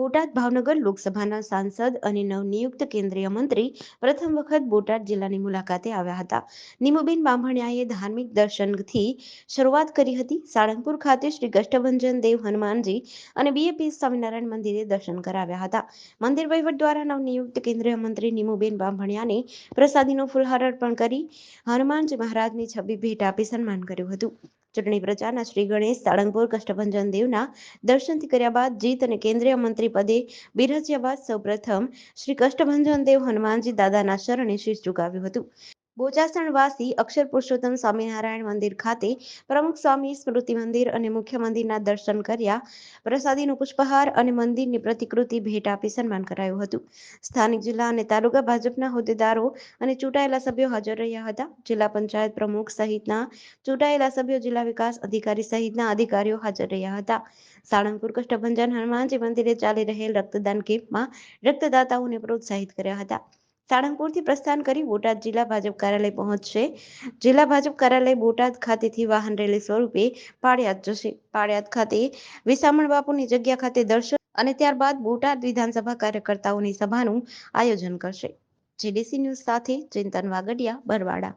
બોટાદ ભાવનગર લોકસભાના સાંસદ અને નવનિયુક્ત કેન્દ્રીય મંત્રી પ્રથમ વખત બોટાદ જિલ્લાની મુલાકાતે આવ્યા હતા. નીમુબેન બાંભણિયાએ ધાર્મિક દર્શનથી શરૂઆત કરી હતી. સાળંગપુર ખાતે શ્રી કષ્ટભંજન દેવ હનુમાનજી અને બીએપી સ્વામિનારાયણ મંદિરે દર્શન કરાવ્યા હતા. મંદિર વહીવટ દ્વારા નવનિયુક્ત કેન્દ્રીય મંત્રી નીમુબેન બાંભણિયાને પ્રસાદીનો ફૂલહાર અર્પણ કરી હનુમાનજી મહારાજની છબી ભેટ આપી સન્માન કર્યું હતું. ચૂંટણી પ્રચારના શ્રી ગણેશ સાળંગપુર કષ્ટભંજન દેવના દર્શનથી કર્યા બાદ જીત અને કેન્દ્રીય મંત્રી પદે બિરજ્યા બાદ સૌપ્રથમ શ્રી કષ્ટભંજન દેવ હનુમાનજી દાદાના શરણે શીશ ઝુકાવ્યું હતું. બોચાસણ વાસી અક્ષર પુરુષોત્તમ સ્વામિનારાયણ મંદિર ખાતે પ્રમુખ સ્વામી સ્મૃતિ મંદિર અને મુખ્ય મંદિરના દર્શન કર્યા. પ્રસાદીનું પુષ્પહાર અને મંદિરની પ્રતિકૃતિ ભેટ આપી સન્માન કરાયું હતું. સ્થાનિક જિલ્લા અને તાલુકા ભાજપના હોદ્દેદારો અને ચૂંટાયેલા સભ્યો હાજર રહ્યા હતા. જિલ્લા પંચાયત પ્રમુખ સહિતના ચૂંટાયેલા સભ્યો જિલ્લા વિકાસ અધિકારી સહિતના અધિકારીઓ હાજર રહ્યા હતા. સાળંગપુર કષ્ટભંજન હનુમાનજી મંદિરે ચાલી રહેલ રક્તદાન કેમ્પમાં રક્તદાતાઓને પ્રોત્સાહિત કર્યા હતા. સાળંગપુરથી પ્રસ્થાન કરી બોટાદ જિલ્લા ભાજપ કાર્યાલય પહોંચશે. જિલ્લા ભાજપ કાર્યાલય બોટાદ ખાતેથી વાહન રેલી સ્વરૂપે પાળિયાદ જશે. પાળિયાદ ખાતે વિસામણ બાપુની જગ્યા ખાતે દર્શન અને ત્યારબાદ બોટાદ વિધાનસભા કાર્યકર્તાઓની સભાનું આયોજન કરશે. જીડીસી ન્યૂઝ સાથે ચિંતન વાગડિયા, બરવાડા.